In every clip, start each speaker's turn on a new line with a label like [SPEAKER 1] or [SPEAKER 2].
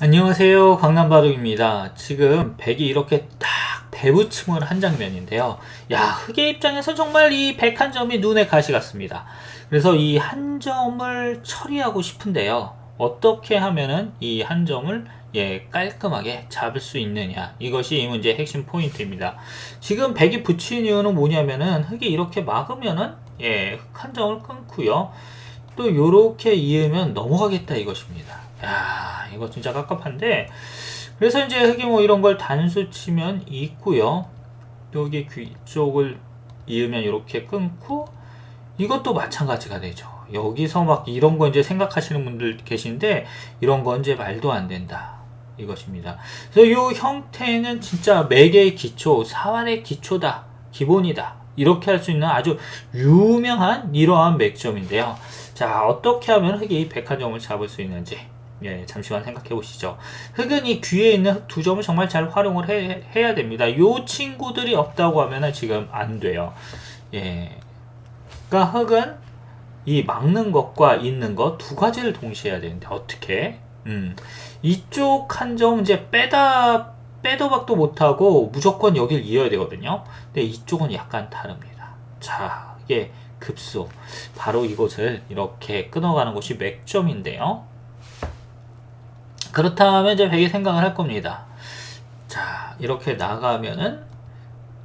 [SPEAKER 1] 안녕하세요. 강남바둑입니다. 지금 백이 이렇게 딱 대부침을 한 장면인데요. 야 흑의 입장에서 정말 이 백 한 점이 눈에 가시 같습니다. 그래서 이 한 점을 처리하고 싶은데요. 어떻게 하면은 이 한 점을 예 깔끔하게 잡을 수 있느냐. 이것이 이 문제의 핵심 포인트입니다. 지금 백이 붙인 이유는 뭐냐면은 흑이 이렇게 막으면은 예흑 한 점을 끊고요. 또 요렇게 이으면 넘어가겠다 이것입니다. 야, 이거 진짜 깝깝한데. 그래서 이제 흑이 뭐 이런 걸 단수 치면 있고요. 여기 귀 쪽을 이으면 이렇게 끊고 이것도 마찬가지가 되죠. 여기서 막 이런 거 이제 생각하시는 분들 계신데 이런 건 이제 말도 안 된다. 이것입니다. 그래서 이 형태는 진짜 매개의 기초, 사활의 기초다. 기본이다. 이렇게 할 수 있는 아주 유명한 이러한 맥점인데요. 자, 어떻게 하면 흑이 백한점을 잡을 수 있는지 예, 잠시만 생각해 보시죠. 흑은 이 귀에 있는 흑 두 점을 정말 잘 활용을 해, 해야 됩니다. 요 친구들이 없다고 하면은 지금 안 돼요. 예. 그러니까 흑은 이 막는 것과 있는 것 두 가지를 동시에 해야 되는데 어떻게? 음. 이쪽 한 점 이제 빼다 빼도 박도 못하고 무조건 여길 이어야 되거든요. 근데 이쪽은 약간 다릅니다. 자, 이게 급소. 바로 이곳을 이렇게 끊어가는 곳이 맥점인데요. 그렇다면 이제 백이 생각을 할 겁니다. 자, 이렇게 나가면은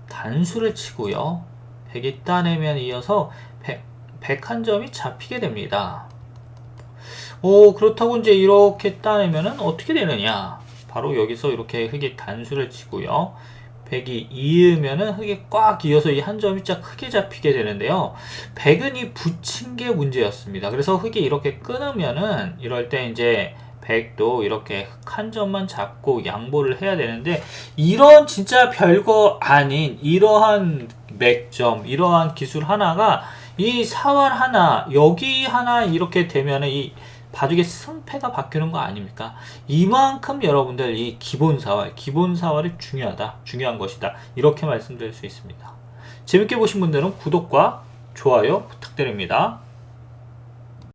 [SPEAKER 1] 단수를 치고요. 백이 따내면 이어서 백, 백한 점이 잡히게 됩니다. 오, 그렇다고 이제 이렇게 따내면은 어떻게 되느냐? 바로 여기서 이렇게 흑이 단수를 치고요. 백이 이으면은 흑이 꽉 이어서 이 한 점이 쫙 크게 잡히게 되는데요. 백은 이 붙인 게 문제였습니다. 그래서 흑이 이렇게 끊으면은 이럴 때 이제 백도 이렇게 흑한 점만 잡고 양보를 해야 되는데 이런 진짜 별거 아닌 이러한 맥점, 이러한 기술 하나가 이 사활 하나, 여기 하나 이렇게 되면은 이 바둑의 승패가 바뀌는 거 아닙니까? 이만큼 여러분들 이 기본 사활, 기본 사활이 중요하다, 중요한 것이다. 이렇게 말씀드릴 수 있습니다. 재밌게 보신 분들은 구독과 좋아요 부탁드립니다.